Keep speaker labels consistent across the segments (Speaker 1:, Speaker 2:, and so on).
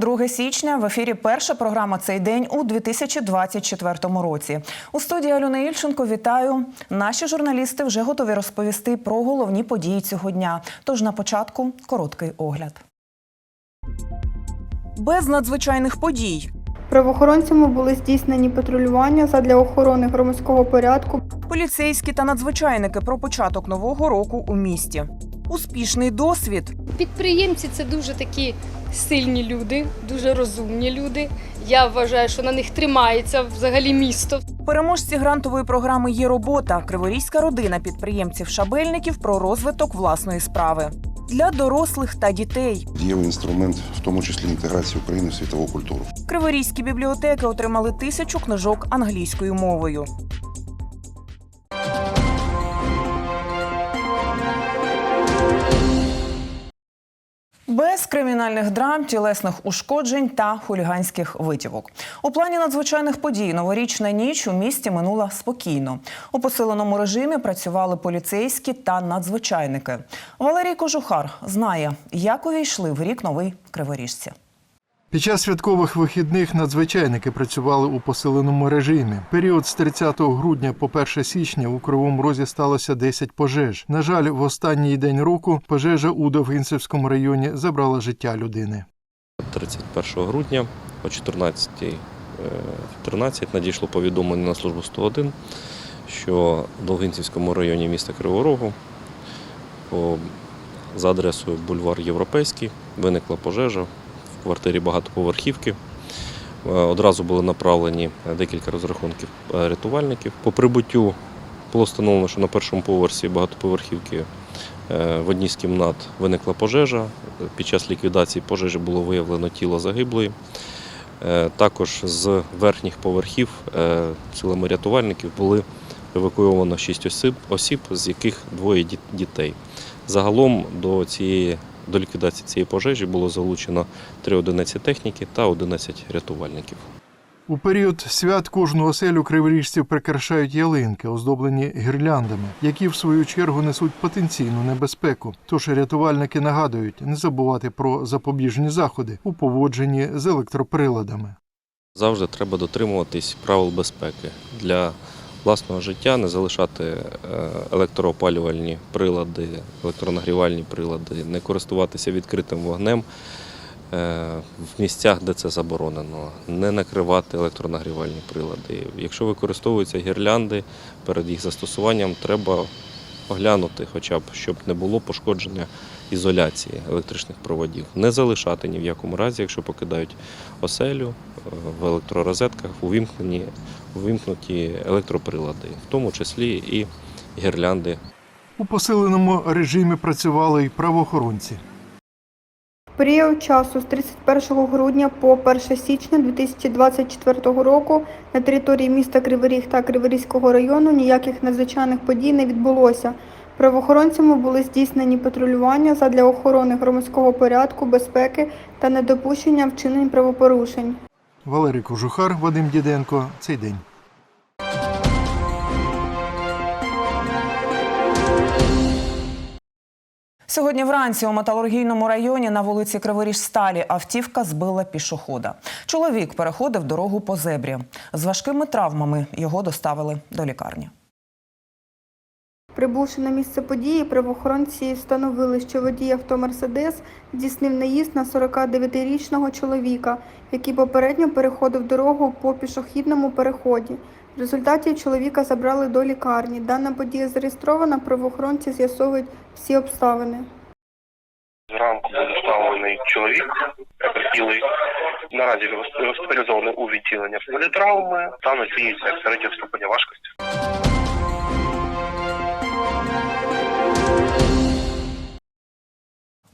Speaker 1: 2 січня. В ефірі перша програма цей день у 2024 році. У студії Альона Ільченко вітаю. Наші журналісти вже готові розповісти про головні події цього дня. Тож на початку короткий огляд. Без надзвичайних подій.
Speaker 2: Правоохоронцями були здійснені патрулювання задля охорони громадського порядку.
Speaker 1: Поліцейські та надзвичайники про початок нового року у місті. Успішний досвід.
Speaker 3: Підприємці це дуже такі сильні люди, дуже розумні люди. Я вважаю, що на них тримається взагалі місто.
Speaker 1: Переможці грантової програми є робота. Криворізька родина підприємців-шабельників про розвиток власної справи для дорослих та дітей.
Speaker 4: Дієвий інструмент, в тому числі інтеграції України в світову культуру.
Speaker 1: Криворізькі бібліотеки отримали тисячу книжок англійською мовою. Без кримінальних драм, тілесних ушкоджень та хуліганських витівок. У плані надзвичайних подій новорічна ніч у місті минула спокійно. У посиленому режимі працювали поліцейські та надзвичайники. Валерій Кожухар знає, як увійшли в рік новий криворіжці.
Speaker 5: Під час святкових вихідних надзвичайники працювали у посиленому режимі. Період з 30 грудня по 1 січня у Кривому Розі сталося 10 пожеж. На жаль, в останній день року пожежа у Довгинцевському районі забрала життя людини.
Speaker 6: 31 грудня о 14.13 13 надійшло повідомлення на службу 101, що в Долгинцівському районі міста Кривого Рогу за адресою бульвар Європейський виникла пожежа квартирі багатоповерхівки. Е, Одразу були направлені декілька розрахунків е, рятувальників. По прибуттю було встановлено, що на першому поверсі багатоповерхівки е, в одній з кімнат виникла пожежа. Під час ліквідації пожежі було виявлено тіло загиблої. Е, Також з верхніх поверхів е, силами рятувальників були евакуйовано 6 осіб, осіб, з яких двоє дітей. Загалом до цієї до ліквідації цієї пожежі було залучено 3 одиниці техніки та 11 рятувальників.
Speaker 5: У період свят кожну оселю криворіжців прикрашають ялинки, оздоблені гірляндами, які в свою чергу несуть потенційну небезпеку. Тож рятувальники нагадують не забувати про запобіжні заходи у поводженні з електроприладами.
Speaker 6: Завжди треба дотримуватись правил безпеки для власного життя, не залишати е, електроопалювальні прилади, електронагрівальні прилади, не користуватися відкритим вогнем е, в місцях, де це заборонено, не накривати електронагрівальні прилади. Якщо використовуються гірлянди, перед їх застосуванням треба оглянути, хоча б щоб не було пошкодження ізоляції електричних проводів. Не залишати ні в якому разі, якщо покидають оселю е, в електророзетках, увімкнені, увімкнуті електроприлади, в тому числі і гірлянди
Speaker 5: У посиленому режимі працювали й правоохоронці.
Speaker 2: Період часу з 31 грудня по 1 січня 2024 року на території міста Кривий та Криворізького району ніяких надзвичайних подій не відбулося. Правоохоронцями були здійснені патрулювання задля охорони громадського порядку, безпеки та недопущення вчинень правопорушень.
Speaker 5: Валерій Кожухар, Вадим Діденко. Цей день.
Speaker 1: Сьогодні вранці у металургійному районі на вулиці Криворіжсталі автівка збила пішохода. Чоловік переходив дорогу по зебрі. З важкими травмами його доставили до лікарні.
Speaker 2: Прибувши на місце події, правоохоронці встановили, що водій авто Мерседес здійснив наїзд на 49-річного чоловіка, який попередньо переходив дорогу по пішохідному переході. В результаті чоловіка забрали до лікарні. Дана подія зареєстрована, правоохоронці з'ясовують всі обставини.
Speaker 7: Зранку був доставлений чоловік потерпілий. Наразі госпіталізований у відділення політравми. Стан оцінюється як середнього ступеня важкості.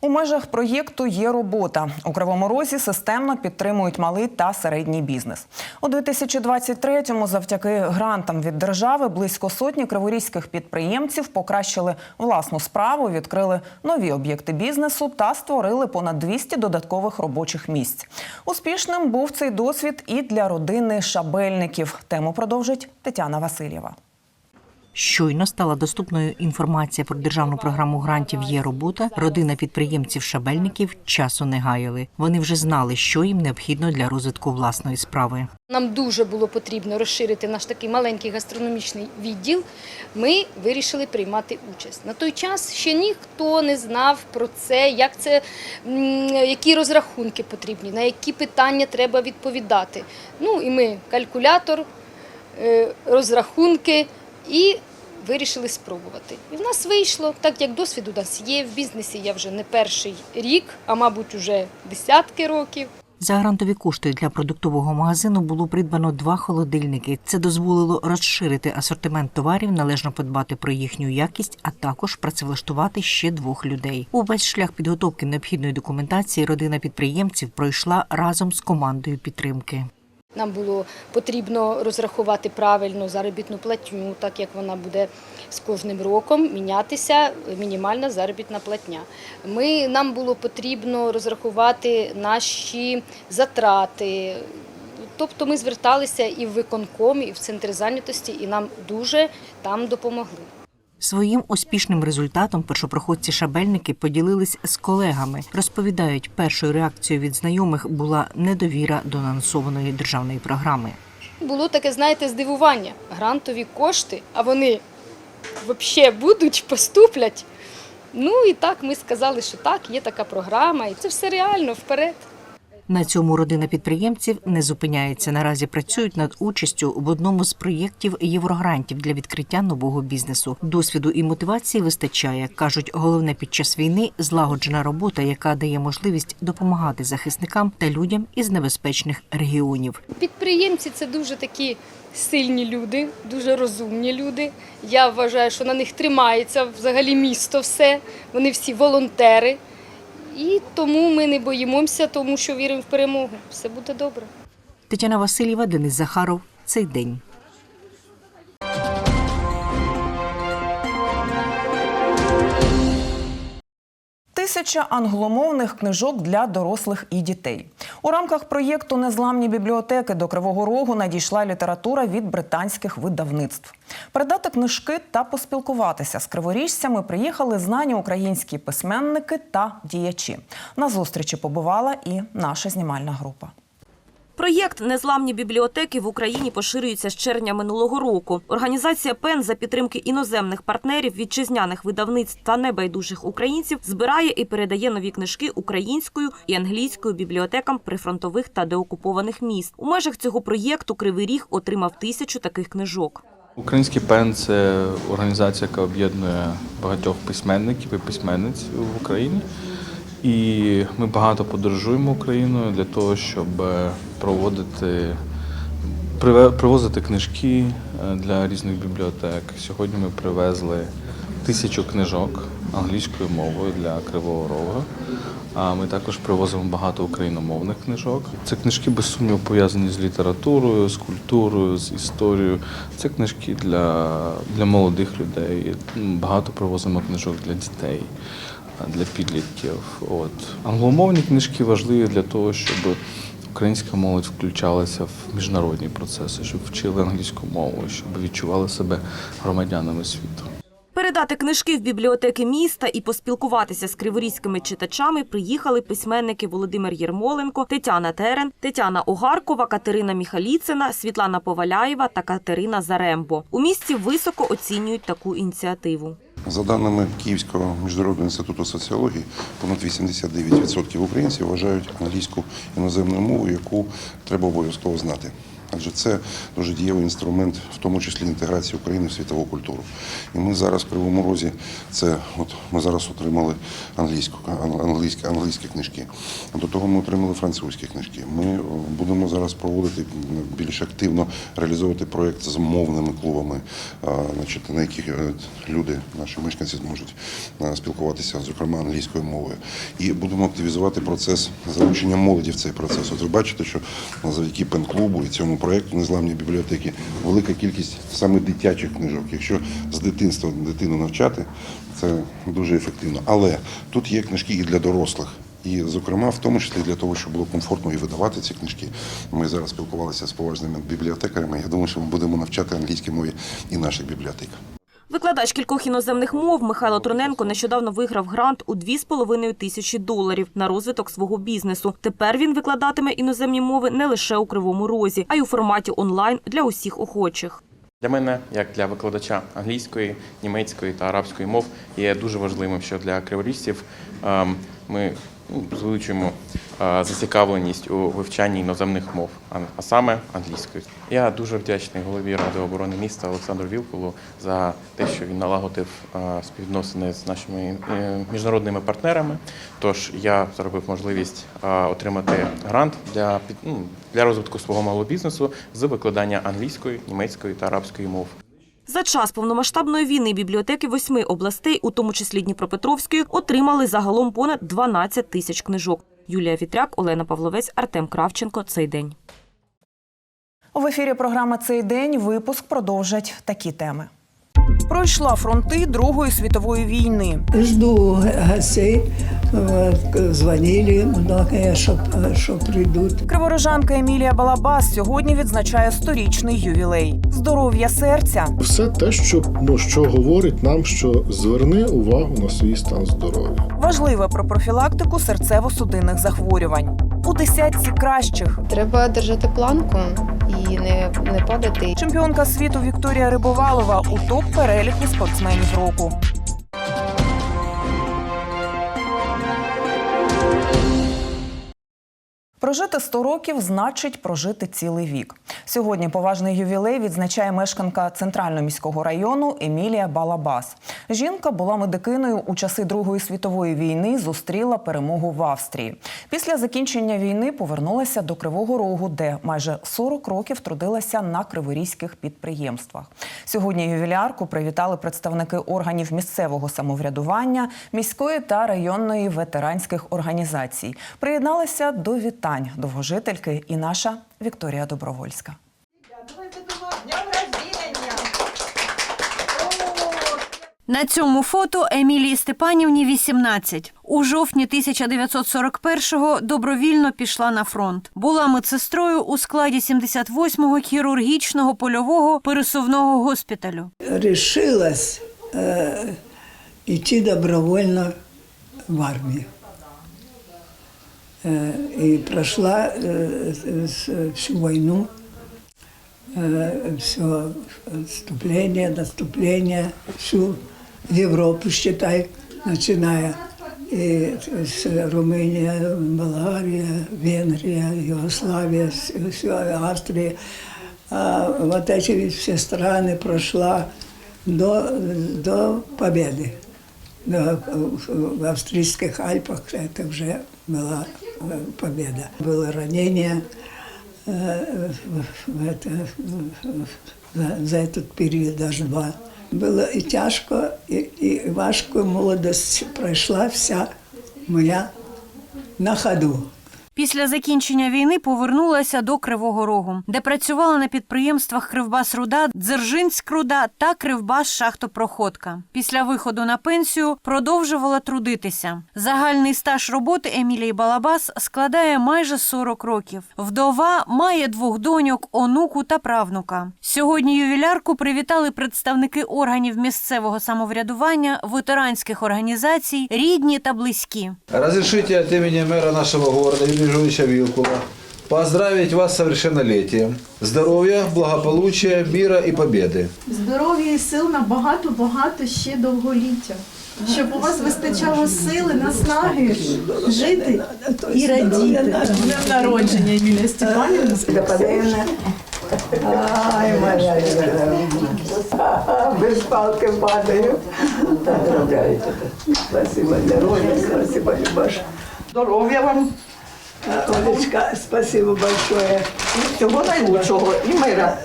Speaker 1: У межах проєкту є робота. У Кривому Розі системно підтримують малий та середній бізнес. У 2023-му завдяки грантам від держави близько сотні криворізьких підприємців покращили власну справу, відкрили нові об'єкти бізнесу та створили понад 200 додаткових робочих місць. Успішним був цей досвід і для родини шабельників. Тему продовжить Тетяна Васильєва.
Speaker 8: Щойно стала доступною інформація про державну програму грантів є робота. Родина підприємців шабельників часу не гаяли. Вони вже знали, що їм необхідно для розвитку власної справи.
Speaker 3: Нам дуже було потрібно розширити наш такий маленький гастрономічний відділ. Ми вирішили приймати участь. На той час ще ніхто не знав про це, як це, які розрахунки потрібні, на які питання треба відповідати. Ну і ми калькулятор, е, розрахунки і вирішили спробувати. І в нас вийшло, так як досвід у нас є в бізнесі. Я вже не перший рік, а мабуть, уже десятки років.
Speaker 8: За грантові кошти для продуктового магазину було придбано два холодильники. Це дозволило розширити асортимент товарів, належно подбати про їхню якість, а також працевлаштувати ще двох людей. Увесь шлях підготовки необхідної документації родина підприємців пройшла разом з командою підтримки.
Speaker 3: Нам було потрібно розрахувати правильно заробітну платню, так як вона буде з кожним роком мінятися мінімальна заробітна платня. Ми, нам було потрібно розрахувати наші затрати. Тобто ми зверталися і в виконком, і в центр зайнятості, і нам дуже там допомогли.
Speaker 8: Своїм успішним результатом першопроходці шабельники поділились з колегами. Розповідають, першою реакцією від знайомих була недовіра до анонсованої державної програми.
Speaker 3: Було таке, знаєте, здивування. Грантові кошти, а вони взагалі будуть, поступлять. Ну і так ми сказали, що так, є така програма, і це все реально вперед.
Speaker 8: На цьому родина підприємців не зупиняється. Наразі працюють над участю в одному з проєктів єврогрантів для відкриття нового бізнесу. Досвіду і мотивації вистачає. кажуть, головне під час війни злагоджена робота, яка дає можливість допомагати захисникам та людям із небезпечних регіонів.
Speaker 3: Підприємці це дуже такі сильні люди, дуже розумні люди. Я вважаю, що на них тримається взагалі місто все. Вони всі волонтери. І тому ми не боїмося, тому що віримо в перемогу. Все буде добре.
Speaker 8: Тетяна Васильєва, Денис Захаров. Цей день.
Speaker 1: Тисяча англомовних книжок для дорослих і дітей. У рамках проєкту Незламні бібліотеки до Кривого Рогу надійшла література від британських видавництв. Передати книжки та поспілкуватися з криворіжцями приїхали знані українські письменники та діячі. На зустрічі побувала і наша знімальна група.
Speaker 9: Проєкт Незламні бібліотеки в Україні поширюється з червня минулого року. Організація ПЕН за підтримки іноземних партнерів, вітчизняних видавництв та небайдужих українців збирає і передає нові книжки українською і англійською бібліотекам прифронтових та деокупованих міст. У межах цього проєкту Кривий Ріг отримав тисячу таких книжок.
Speaker 10: Український пен це організація, яка об'єднує багатьох письменників і письменниць в Україні. І ми багато подорожуємо Україною для того, щоб е, проводити, привозити книжки е, для різних бібліотек. Сьогодні ми привезли тисячу книжок англійською мовою для Кривого Рога. А ми також привозимо багато україномовних книжок. Це книжки, без сумніву, пов'язані з літературою, з культурою, з історією. Це книжки для, для молодих людей. Багато привозимо книжок для дітей, для підлітків. От. Англомовні книжки важливі для того, щоб українська молодь включалася в міжнародні процеси, щоб вчили англійську мову, щоб відчували себе громадянами світу.
Speaker 9: Передати книжки в бібліотеки міста і поспілкуватися з криворізькими читачами приїхали письменники Володимир Єрмоленко, Тетяна Терен, Тетяна Огаркова, Катерина Міхаліцина, Світлана Поваляєва та Катерина Зарембо. У місті високо оцінюють таку ініціативу.
Speaker 4: За даними Київського міжнародного інституту соціології, понад 89% українців вважають англійську іноземною мовою, яку треба обов'язково знати. Адже це дуже дієвий інструмент, в тому числі інтеграції України в світову культуру. І ми зараз в Кривому Розі, це от ми зараз отримали англійську, англійські, англійські книжки. До того ми отримали французькі книжки. Ми будемо зараз проводити більш активно реалізовувати проєкт з мовними клубами, значить, на яких е, люди, наші мешканці, зможуть е, спілкуватися, зокрема англійською мовою. І будемо активізувати процес залучення молоді в цей процес. От ви бачите, що завдяки пен-клубу і цьому проєкту незламні бібліотеки велика кількість саме дитячих книжок. Якщо з дитинства дитину навчати, це дуже ефективно. Але тут є книжки і для дорослих. І, зокрема, в тому числі для того, щоб було комфортно і видавати ці книжки. Ми зараз спілкувалися з поважними бібліотекарями. Я думаю, що ми будемо навчати англійській мові і наших бібліотек.
Speaker 9: Викладач кількох іноземних мов Михайло Троненко нещодавно виграв грант у 2,5 тисячі доларів на розвиток свого бізнесу. Тепер він викладатиме іноземні мови не лише у Кривому Розі, а й у форматі онлайн для усіх охочих.
Speaker 10: Для мене, як для викладача англійської, німецької та арабської мов, є дуже важливим, що для криворіжців ем, ми звеличуємо е, зацікавленість у вивчанні іноземних мов, а- саме англійської. Я дуже вдячний голові Ради оборони міста Олександру Вілкулу за те, що він налагодив співвідносини з нашими е, міжнародними партнерами. Тож я зробив можливість отримати грант для ну, для розвитку свого малого бізнесу з викладання англійської, німецької та арабської мов.
Speaker 9: За час повномасштабної війни бібліотеки восьми областей, у тому числі Дніпропетровської, отримали загалом понад 12 тисяч книжок. Юлія Вітряк, Олена Павловець, Артем Кравченко. Цей день.
Speaker 1: В ефірі програма цей день випуск продовжать такі теми. Пройшла фронти Другої світової війни.
Speaker 11: Жду гостей. Вот, Звонили многие, что, что придут.
Speaker 1: Криворожанка Емілія Балабас сьогодні відзначає сторічний ювілей. Здоров'я серця,
Speaker 12: Все те, що, ну, що говорить нам, що зверни увагу на свій стан здоров'я.
Speaker 1: важливе про профілактику серцево-судинних захворювань. У десятці кращих
Speaker 13: Треба держати планку і не, не падати.
Speaker 1: чемпіонка світу Вікторія Рибовалова у топ переліку спортсменів року. Прожити 100 років значить прожити цілий вік. Сьогодні поважний ювілей відзначає мешканка центрального міського району Емілія Балабас. Жінка була медикиною у часи Другої світової війни. Зустріла перемогу в Австрії. Після закінчення війни повернулася до Кривого Рогу, де майже 40 років трудилася на криворізьких підприємствах. Сьогодні ювілярку привітали представники органів місцевого самоврядування, міської та районної ветеранських організацій. Приєдналася до вітань довгожительки і наша Вікторія Добровольська.
Speaker 14: На цьому фото Емілії Степанівні 18. У жовтні 1941-го добровільно пішла на фронт. Була медсестрою у складі 78-го хірургічного польового пересувного госпіталю.
Speaker 11: Решилась э, идти добровольно в армию. Э, и прошла э, с- всю войну, э, все отступление, наступление, всю Европу, считай, начиная и с Румыния, Болгария, Венгрия, Югославия, все, Австрия. А вот эти все страны прошла до, до победы. До- в австрийских Альпах это уже была э, победа. Было ранение э, в- в это- за- за этот период, даже два. Було і тяжко, і, і важко. Молодость пройшла вся моя на ходу.
Speaker 14: Після закінчення війни повернулася до Кривого Рогу, де працювала на підприємствах Кривбас-Руда, Дзержинськ-Руда та Кривбас-Шахтопроходка. Після виходу на пенсію продовжувала трудитися. Загальний стаж роботи Емілії Балабас складає майже 40 років. Вдова має двох доньок, онуку та правнука. Сьогодні ювілярку привітали представники органів місцевого самоврядування, ветеранських організацій, рідні та близькі.
Speaker 15: Разрешите от имени мэра нашего города Юрия Вилкула поздравить вас с совершеннолетием. Здоровья, благополучия, мира и победы.
Speaker 16: Здоров'я і сил на багато-багато ще довголіття. Щоб у вас вистачало сили, наснаги жити і радіти. Днем народження, Юлія Степанівна.
Speaker 11: Ай, моя без палки падаю. Спасибо, здоровья, спасибо, Любаш. Здоровья вам. Олечка, спасибо большое.
Speaker 17: Всього найкращого і мира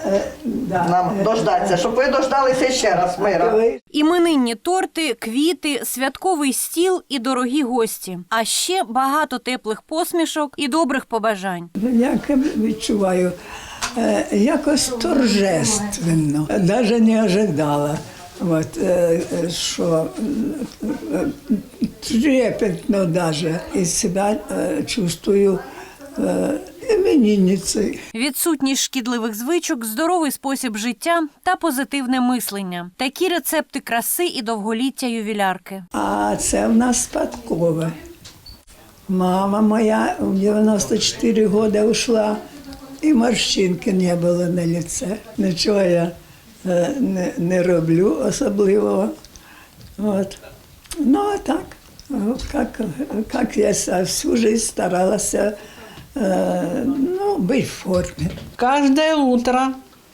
Speaker 17: нам дождатися, щоб ви дождалися ще раз мира.
Speaker 14: Іменинні торти, квіти, святковий стіл і дорогі гості. А ще багато теплих посмішок і добрих побажань.
Speaker 11: Я відчуваю е, якось торжественно, навіть не ожидала. От, е, е, що е, трепетно даже из себя е, чувствую іменинниці.
Speaker 14: Відсутність шкідливих звичок, здоровий спосіб життя та позитивне мислення. Такі рецепти краси і довголіття ювілярки.
Speaker 11: А це в нас спадкове. Мама моя в 94 роки ушла, і морщинки не було на лице. Нічого я не, не роблю особливого. От. Ну, а так, е, как, как я всю жизнь старалася е, ну, бути в формі.
Speaker 18: Каждое утро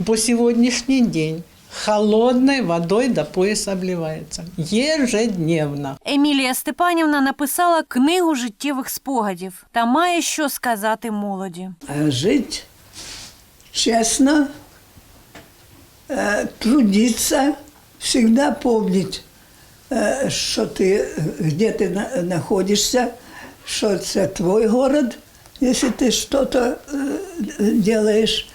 Speaker 18: по сегодняшний день холодной водой до пояса обливается. Ежедневно.
Speaker 14: Емілія Степанівна написала книгу життєвих спогадів та має що сказати молоді.
Speaker 11: Е, Жить честно, э, трудиться, всегда помнить, э, что ты, э, где ты на- находишься, что это твой город, если ты что-то э, делаешь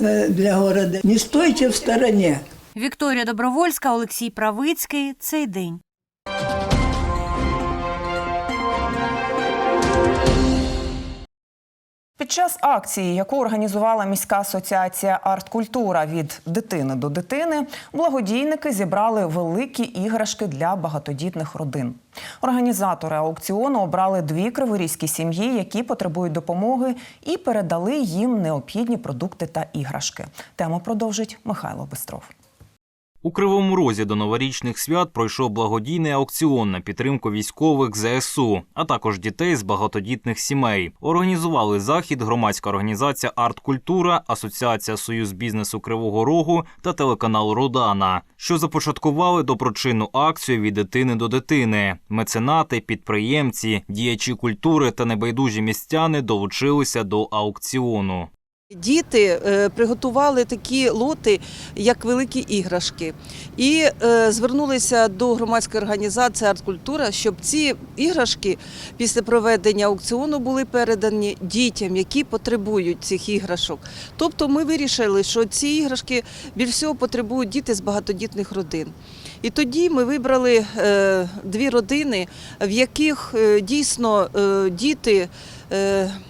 Speaker 11: э, для города. Не стойте в стороне.
Speaker 14: Вікторія Добровольська, Олексій Правицький. Цей день.
Speaker 1: Під час акції, яку організувала міська асоціація Арткультура від дитини до дитини, благодійники зібрали великі іграшки для багатодітних родин. Організатори аукціону обрали дві криворізькі сім'ї, які потребують допомоги, і передали їм необхідні продукти та іграшки. Тему продовжить Михайло Бистров.
Speaker 19: У Кривому Розі до новорічних свят пройшов благодійний аукціон на підтримку військових ЗСУ, а також дітей з багатодітних сімей. Організували захід громадська організація Арткультура, Асоціація Союз бізнесу Кривого Рогу та телеканал Родана, що започаткували доброчинну акцію від дитини до дитини. Меценати, підприємці, діячі культури та небайдужі містяни долучилися до аукціону.
Speaker 20: Діти е, приготували такі лоти, як великі іграшки, і е, звернулися до громадської організації Арткультура, щоб ці іграшки після проведення аукціону були передані дітям, які потребують цих іграшок. Тобто ми вирішили, що ці іграшки більш всього потребують діти з багатодітних родин. І тоді ми вибрали е, дві родини, в яких дійсно діти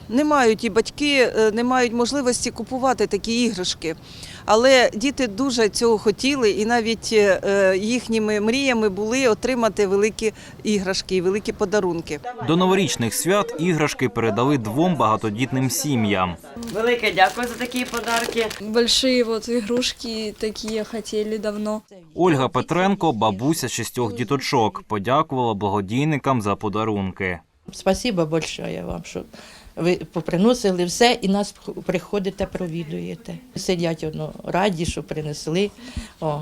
Speaker 20: не мають і батьки е, не мають можливості купувати такі іграшки. Але діти дуже цього хотіли, і навіть е, їхніми мріями були отримати великі іграшки і великі подарунки.
Speaker 19: До новорічних свят іграшки передали двом багатодітним сім'ям.
Speaker 21: Велике дякую за такі подарки.
Speaker 22: Большие вот игрушки такие хотели давно.
Speaker 19: Ольга Петренко, бабуся шістьох діточок, подякувала благодійникам за подарунки.
Speaker 23: Спасибо большое вам, що ви поприносили все і нас приходите, провідуєте. Сидять воно раді, що принесли. О,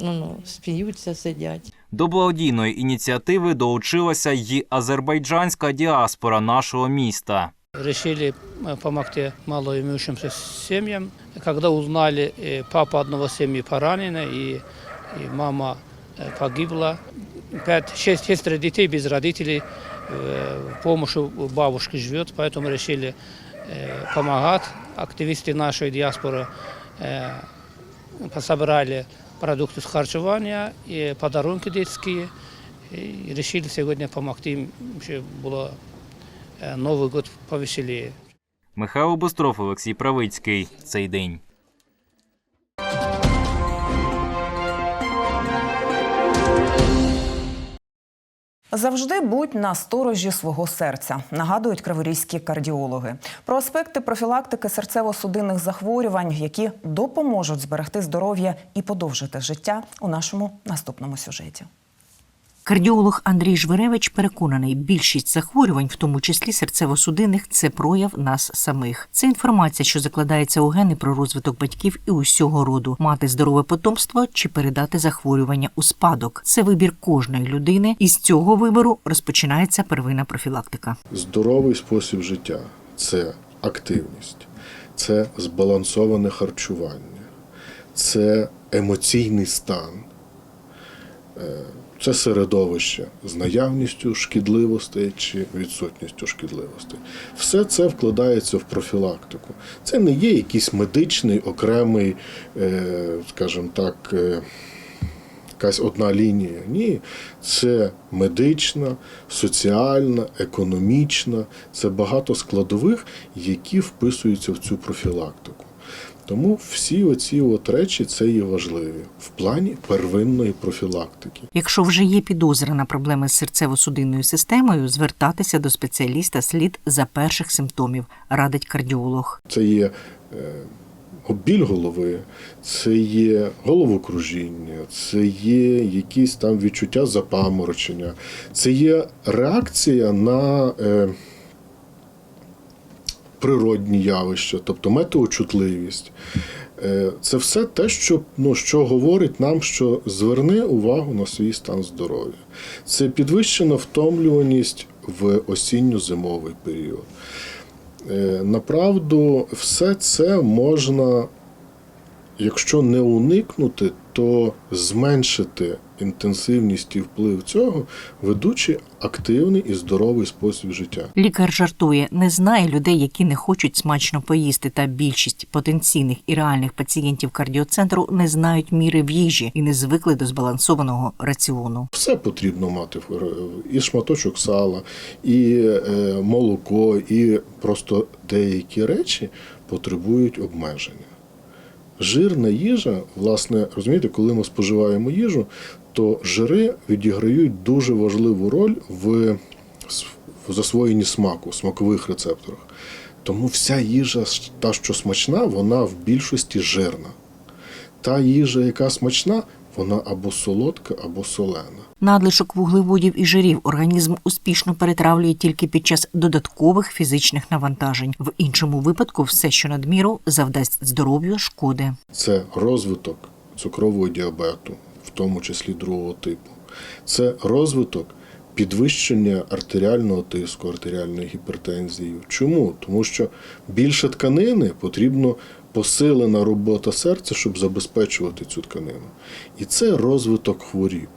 Speaker 23: ну, ну, сміються, сидять.
Speaker 19: До благодійної ініціативи долучилася й азербайджанська діаспора нашого міста.
Speaker 24: Решили э, помогти малоимеющимся семьям. Когда узнали, э, папа одного семьи поранена и, и мама э, погибла, пять, шесть, шестеро детей без родителей, э, помощь у бабушки живет, поэтому решили э, помогать. Активисты нашей диаспоры э, пособрали продукты с харчевания и подарунки детские. И решили сегодня помогти им, чтобы было э, Новый год повеселее.
Speaker 19: Михайло Бостров, Олексій Правицький. Цей день.
Speaker 1: Завжди будь на сторожі свого серця, нагадують криворізькі кардіологи. Про аспекти профілактики серцево-судинних захворювань, які допоможуть зберегти здоров'я і подовжити життя у нашому наступному сюжеті.
Speaker 8: Кардіолог Андрій Жвиревич переконаний, більшість захворювань, в тому числі серцево-судинних, це прояв нас самих. Це інформація, що закладається у гени про розвиток батьків і усього роду, мати здорове потомство чи передати захворювання у спадок. Це вибір кожної людини, і з цього вибору розпочинається первинна профілактика.
Speaker 12: Здоровий спосіб життя це активність, це збалансоване харчування, це емоційний стан, е, це середовище з наявністю шкідливостей чи відсутністю шкідливостей. Все це вкладається в профілактику. Це не є якийсь медичний окремий, е, скажімо так, е, якась одна лінія. Ні, це медична, соціальна, економічна, це багато складових, які вписуються в цю профілактику. Тому всі оці от речі це є важливі в плані первинної профілактики.
Speaker 8: Якщо вже є підозра на проблеми з серцево-судинною системою, звертатися до спеціаліста слід за перших симптомів, радить кардіолог.
Speaker 12: Це є е, біль голови, це є головокружіння, це є якісь там відчуття запаморочення, це є реакція на е, природні явища, тобто метеочутливість. Е, Це все те, що, ну, що говорить нам, що зверни увагу на свій стан здоров'я. Це підвищена втомлюваність в осінньо-зимовий період. Е, Направду, все це можна, якщо не уникнути, то зменшити інтенсивність і вплив цього, ведучи активний і здоровий спосіб життя.
Speaker 8: Лікар жартує, не знає людей, які не хочуть смачно поїсти, та більшість потенційних і реальних пацієнтів кардіоцентру не знають міри в їжі і не звикли до збалансованого раціону.
Speaker 12: Все потрібно мати і шматочок сала, і е, молоко, і просто деякі речі потребують обмеження. Жирна їжа, власне, розумієте, коли ми споживаємо їжу, то жири відіграють дуже важливу роль в засвоєнні смаку, смакових рецепторах. Тому вся їжа, та, що смачна, вона в більшості жирна. Та їжа, яка смачна, вона або солодка, або солена.
Speaker 8: Надлишок вуглеводів і жирів організм успішно перетравлює тільки під час додаткових фізичних навантажень. В іншому випадку все, що надміру, завдасть здоров'ю шкоди.
Speaker 12: Це розвиток цукрового діабету, в тому числі другого типу. Це розвиток підвищення артеріального тиску, артеріальної гіпертензії. Чому? Тому що більше тканини потрібно посилена робота серця, щоб забезпечувати цю тканину. І це розвиток хворіб.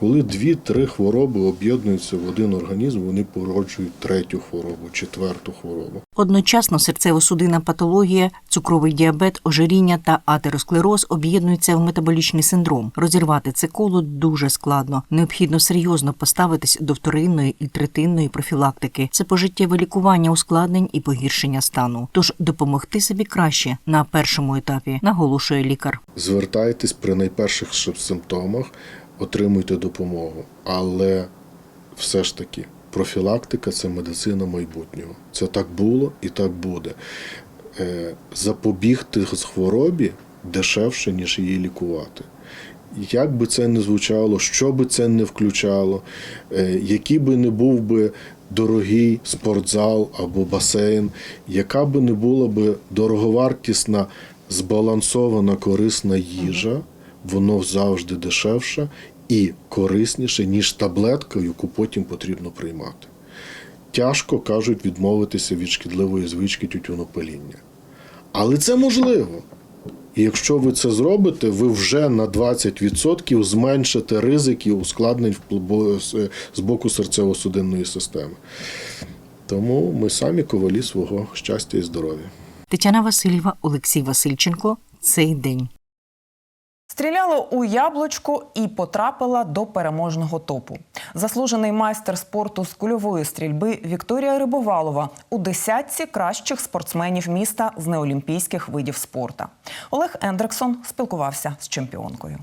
Speaker 12: Коли дві-три хвороби об'єднуються в один організм, вони породжують третю хворобу, четверту хворобу.
Speaker 8: Одночасно серцево-судинна патологія, цукровий діабет, ожиріння та атеросклероз об'єднуються в метаболічний синдром. Розірвати це коло дуже складно. Необхідно серйозно поставитись до вторинної і третинної профілактики. Це пожиттєве лікування ускладнень і погіршення стану. Тож допомогти собі краще на першому етапі, наголошує лікар.
Speaker 12: Звертайтесь при найперших симптомах, отримуйте допомогу. Але все ж таки, профілактика це медицина майбутнього. Це так було і так буде. Е, Запобігти хворобі дешевше, ніж її лікувати. Як би це не звучало, що би це не включало, е, який би не був би дорогий спортзал або басейн, яка би не була би дороговартісна, збалансована, корисна їжа, воно завжди дешевше і корисніше, ніж таблетка, яку потім потрібно приймати. Тяжко кажуть відмовитися від шкідливої звички тютюнопаління. Але це можливо. І якщо ви це зробите, ви вже на 20% зменшите ризики ускладнень з- боку серцево-судинної системи. Тому ми самі ковалі свого щастя і здоров'я.
Speaker 8: Тетяна Васильєва, Олексій Васильченко. Цей день.
Speaker 1: Стріляла у яблучко і потрапила до переможного топу. Заслужений майстер спорту з кульової стрільби Вікторія Рибовалова у десятці кращих спортсменів міста з неолімпійських видів спорта. Олег Ендрексон спілкувався з чемпіонкою.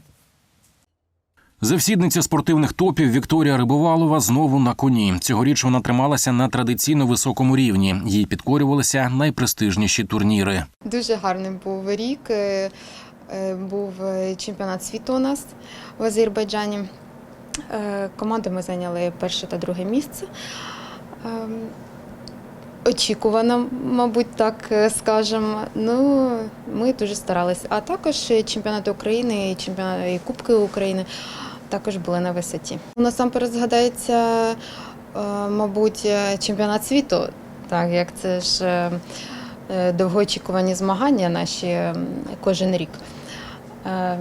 Speaker 25: Завсідниця спортивних топів Вікторія Рибовалова знову на коні. Цьогоріч вона трималася на традиційно високому рівні. Їй підкорювалися найпрестижніші турніри.
Speaker 13: Дуже гарний був рік. Е, Був е, чемпіонат світу у нас в Азербайджані. Е, Команди ми зайняли перше та друге місце. Ем, Очікувано, мабуть, так скажемо. Ну, ми дуже старалися. А також чемпіонати України і чемпіонати і Кубки України також були на висоті. Насамперед згадається, мабуть, чемпіонат світу, так як це ж довгоочікувані змагання наші кожен рік. Е,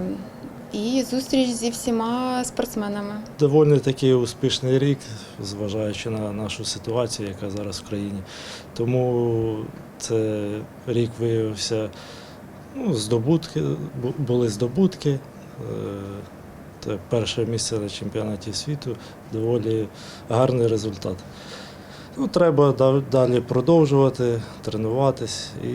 Speaker 13: І зустріч зі всіма спортсменами.
Speaker 26: Доволі такий успішний рік, зважаючи на нашу ситуацію, яка зараз в країні. Тому це рік виявився ну, здобутки, були здобутки. е, Це перше місце на чемпіонаті світу, доволі гарний результат. Ну, треба далі продовжувати, тренуватись і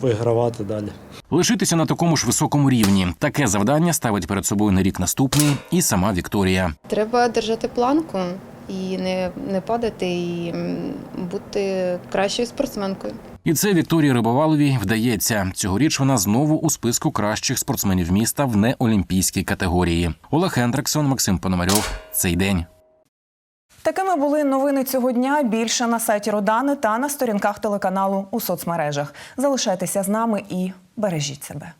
Speaker 26: вигравати далі.
Speaker 25: Лишитися на такому ж високому рівні. Таке завдання ставить перед собою на рік наступний і сама Вікторія.
Speaker 13: Треба держати планку і не, не падати, і бути кращою спортсменкою.
Speaker 25: І це Вікторії Рибоваловій вдається. Цьогоріч вона знову у списку кращих спортсменів міста в неолімпійській категорії. Олег Хендриксон, Максим Пономарьов. Цей день.
Speaker 1: Такими були новини цього дня. Більше на сайті Родани та на сторінках телеканалу у соцмережах. Залишайтеся з нами і бережіть себе.